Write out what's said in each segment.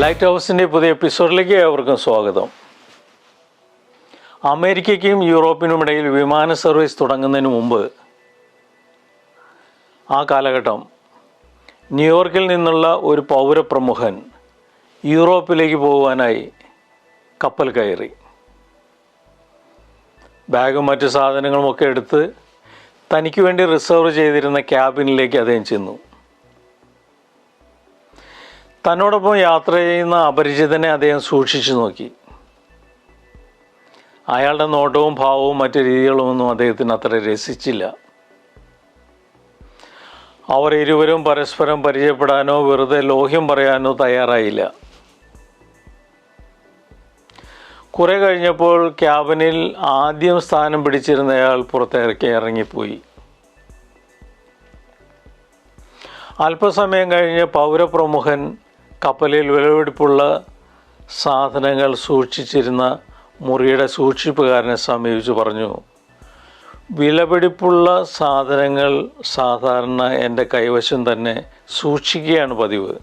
Light ഹൗസിന്റെ പുതിയ എപ്പിസോഡിലേക്ക് ഏവർക്കും സ്വാഗതം. അമേരിക്കയ്ക്കും യൂറോപ്പിനും ഇടയിൽ വിമാന സർവീസ് തുടങ്ങുന്നതിന് മുമ്പ് ആ കാലഘട്ടം ന്യൂയോർക്കിൽ നിന്നുള്ള ഒരു പൗരപ്രമുഖൻ യൂറോപ്പിലേക്ക് പോകുവാനായി കപ്പൽ കയറി. ബാഗും മറ്റു സാധനങ്ങളുമൊക്കെ എടുത്ത് തനിക്ക് വേണ്ടി റിസർവ് ചെയ്തിരുന്ന ക്യാബിനിലേക്ക് അദ്ദേഹം ചെന്നു. തന്നോടൊപ്പം യാത്ര ചെയ്യുന്ന അപരിചിതനെ അദ്ദേഹം സൂക്ഷിച്ചു നോക്കി. അയാളുടെ നോട്ടവും ഭാവവും മറ്റു രീതികളുമൊന്നും അദ്ദേഹത്തിന് അത്ര രസിച്ചില്ല. അവർ ഇരുവരും പരസ്പരം പരിചയപ്പെടാനോ വെറുതെ ലോഹ്യം പറയാനോ തയ്യാറായില്ല. കുറെ കഴിഞ്ഞപ്പോൾ ക്യാബിനിൽ ആദ്യം സ്ഥാനം പിടിച്ചിരുന്നയാൾ പുറത്തേക്ക് ഇറങ്ങിപ്പോയി. അല്പസമയം കഴിഞ്ഞ് പൗരപ്രമുഖൻ കപ്പലിൽ വിലപിടിപ്പുള്ള സാധനങ്ങൾ സൂക്ഷിച്ചിരുന്ന മുറിയുടെ സൂക്ഷിപ്പുകാരനെ സമീപിച്ച് പറഞ്ഞു. വിലപിടിപ്പുള്ള സാധനങ്ങൾ സാധാരണ എന്റെ കൈവശം തന്നെ സൂക്ഷിക്കുകയാണ് പതിവ്.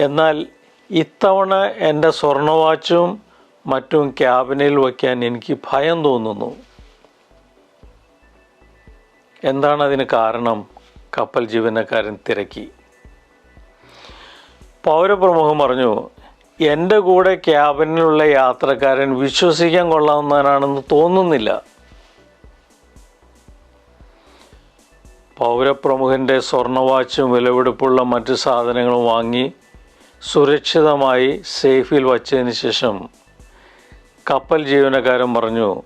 എന്നാൽ ഇത്തവണ എന്റെ സ്വർണവാച്ചും മറ്റും ക്യാബിനിൽ വയ്ക്കാൻ എനിക്ക് ഭയം തോന്നുന്നു. എന്താണ് അതിന് കാരണം? കപ്പൽ ജീവനക്കാരൻ തിരക്കി. പൗരപ്രമുഖം പറഞ്ഞു എന്റെ കൂടെ ക്യാബിനിലുള്ള യാത്രക്കാരൻ വിശ്വസിക്കാൻ കൊള്ളാവുന്നവനാണെന്ന് തോന്നുന്നില്ല. പൗരപ്രമുഖന്റെ സ്വർണവാച്ചും വിലപിടിപ്പുള്ള മറ്റ് സാധനങ്ങളും വാങ്ങി സുരക്ഷിതമായി സേഫിൽ വച്ചതിന് ശേഷം കപ്പൽ ജീവനക്കാരൻ പറഞ്ഞു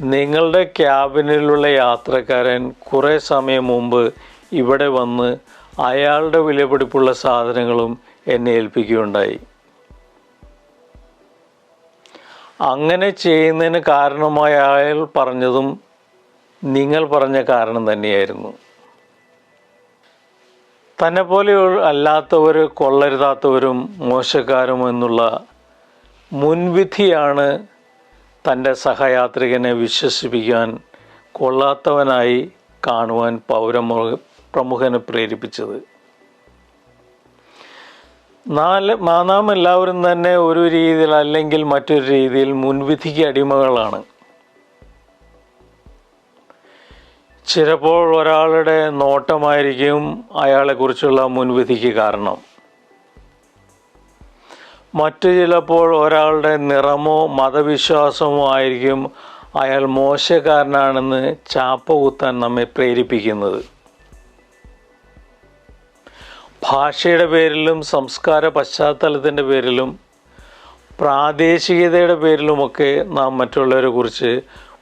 നിങ്ങളുടെ ക്യാബിനിലുള്ള യാത്രക്കാരൻ കുറേ സമയം മുമ്പ് ഇവിടെ വന്ന് അയാളുടെ വിലപിടിപ്പുള്ള സാധനങ്ങളും എന്നെ ഏൽപ്പിക്കുകയുണ്ടായി. അങ്ങനെ ചെയ്യുന്നതിന് കാരണമായ അയാൾ പറഞ്ഞതും നിങ്ങൾ പറഞ്ഞ കാരണം തന്നെയായിരുന്നു. തന്നെ പോലെ അല്ലാത്തവർ കൊള്ളരുതാത്തവരും മോശക്കാരും എന്നുള്ള മുൻവിധിയാണ് തന്റെ സഹയാത്രികനെ വിശ്വസിപ്പിക്കാൻ കൊള്ളാത്തവനായി കാണുവാൻ പൗരമുഖ പ്രമുഖനെ പ്രേരിപ്പിച്ചത്. നാല് നാം എല്ലാവരും തന്നെ ഒരു രീതിയിൽ അല്ലെങ്കിൽ മറ്റൊരു രീതിയിൽ മുൻവിധിക്ക് അടിമകളാണ്. ചിലപ്പോൾ ഒരാളുടെ നോട്ടമായിരിക്കും അയാളെക്കുറിച്ചുള്ള മുൻവിധിക്ക് കാരണം. മറ്റു ചിലപ്പോൾ ഒരാളുടെ നിറമോ മതവിശ്വാസമോ ആയിരിക്കും അയാൾ മോശക്കാരനാണെന്ന് ചാപ്പ കുത്താൻ നമ്മെ പ്രേരിപ്പിക്കുന്നത്. ഭാഷയുടെ പേരിലും സംസ്കാര പശ്ചാത്തലത്തിന്റെ പേരിലും പ്രാദേശികതയുടെ പേരിലുമൊക്കെ നാം മറ്റുള്ളവരെ കുറിച്ച്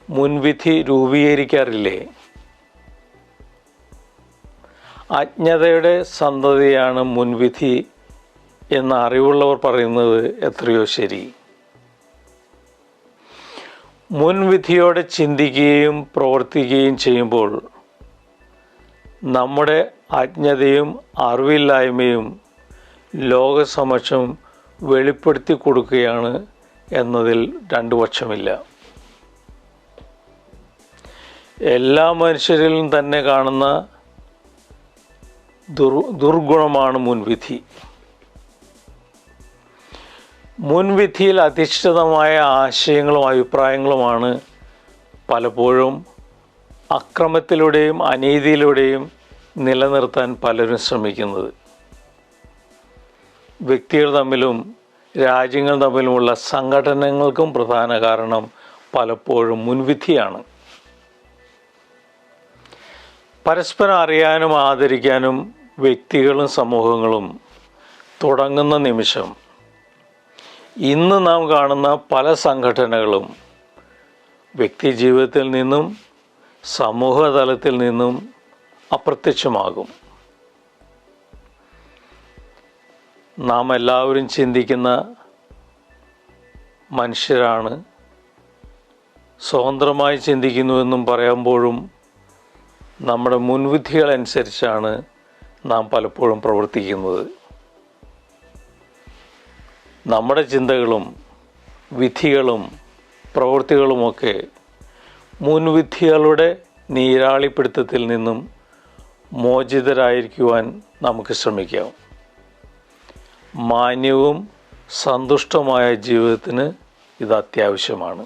മുൻവിധി രൂപീകരിക്കാറില്ലേ? അജ്ഞതയുടെ സന്തതിയാണ് മുൻവിധി എന്ന അറിവുള്ളവർ പറയുന്നത് എത്രയോ ശരി. മുൻവിധിയോടെ ചിന്തിക്കുകയും പ്രവർത്തിക്കുകയും ചെയ്യുമ്പോൾ നമ്മുടെ അജ്ഞതയും അറിവില്ലായ്മയും ലോകസമക്ഷം വെളിപ്പെടുത്തി കൊടുക്കുകയാണ് എന്നതിൽ രണ്ടു പക്ഷമില്ല എല്ലാ മനുഷ്യരിലും തന്നെ കാണുന്ന ദുർ ദുർഗുണമാണ് മുൻവിധി. മുൻവിധിയിൽ അധിഷ്ഠിതമായ ആശയങ്ങളും അഭിപ്രായങ്ങളുമാണ് പലപ്പോഴും അക്രമത്തിലൂടെയും അനീതിയിലൂടെയും നിലനിർത്താൻ പലരും ശ്രമിക്കുന്നത്. വ്യക്തികൾ തമ്മിലും രാജ്യങ്ങൾ തമ്മിലുമുള്ള സംഘടനകൾക്കും പ്രധാന കാരണം പലപ്പോഴും മുൻവിധിയാണ്. പരസ്പരം അറിയാനും ആദരിക്കാനും വ്യക്തികളും സമൂഹങ്ങളും തുടങ്ങുന്ന നിമിഷം ഇന്ന് നാം കാണുന്ന പല സംഘടനകളും വ്യക്തി ജീവിതത്തിൽ നിന്നും സമൂഹതലത്തിൽ നിന്നും അപ്രത്യക്ഷമാകും. നാം എല്ലാവരും ചിന്തിക്കുന്ന മനുഷ്യരാണ്. സ്വതന്ത്രമായി ചിന്തിക്കുന്നുവെന്നും പറയുമ്പോഴും നമ്മുടെ മുൻവിധികളനുസരിച്ചാണ് നാം പലപ്പോഴും പ്രവർത്തിക്കുന്നത്. നമ്മുടെ ചിന്തകളും വിധികളും പ്രവൃത്തികളുമൊക്കെ മുൻവിധികളുടെ നീരാളിപ്പിടുത്തത്തിൽ നിന്നും മോചിതരായിരിക്കുവാൻ നമുക്ക് ശ്രമിക്കാം. മാന്യവും സന്തുഷ്ടമായ ജീവിതത്തിന് ഇത് അത്യാവശ്യമാണ്.